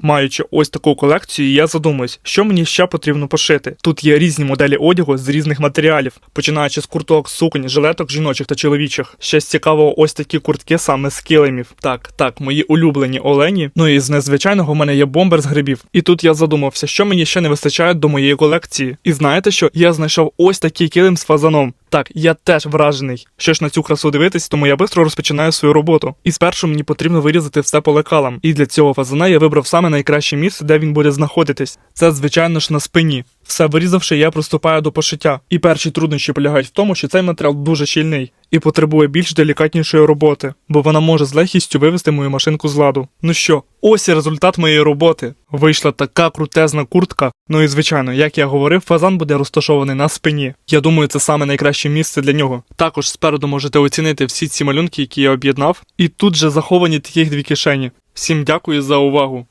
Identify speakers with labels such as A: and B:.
A: Маючи ось таку колекцію, я задумуюсь, що мені ще потрібно пошити. Тут є різні моделі одягу з різних матеріалів, починаючи з курток, суконь, жилеток жіночих та чоловічих. Ще з цікавого ось такі куртки саме з килимів. Так, так, мої улюблені олені. Ну і з незвичайного в мене є бомбер з грибів. І тут я задумався, що мені ще не вистачає до моєї колекції. І знаєте що? Я знайшов ось такий килим з фазаном. Так, я теж вражений. Що ж на цю красу дивитись, тому я швидко розпочинаю свою роботу. І спершу мені потрібно вирізати все по лекалам. І для цього фазана я вибрав саме найкраще місце, де він буде знаходитись. Це, звичайно ж, на спині. Все вирізавши, я приступаю до пошиття. І перші труднощі полягають в тому, що цей матеріал дуже щільний і потребує більш делікатнішої роботи, бо вона може з легкістю вивести мою машинку з ладу. Ну що, ось і результат моєї роботи. Вийшла така крутезна куртка. Ну і звичайно, як я говорив, фазан буде розташований на спині. Я думаю, це саме найкраще місце для нього. Також спереду можете оцінити всі ці малюнки, які я об'єднав, і тут же заховані таких дві кишені. Всім дякую за увагу.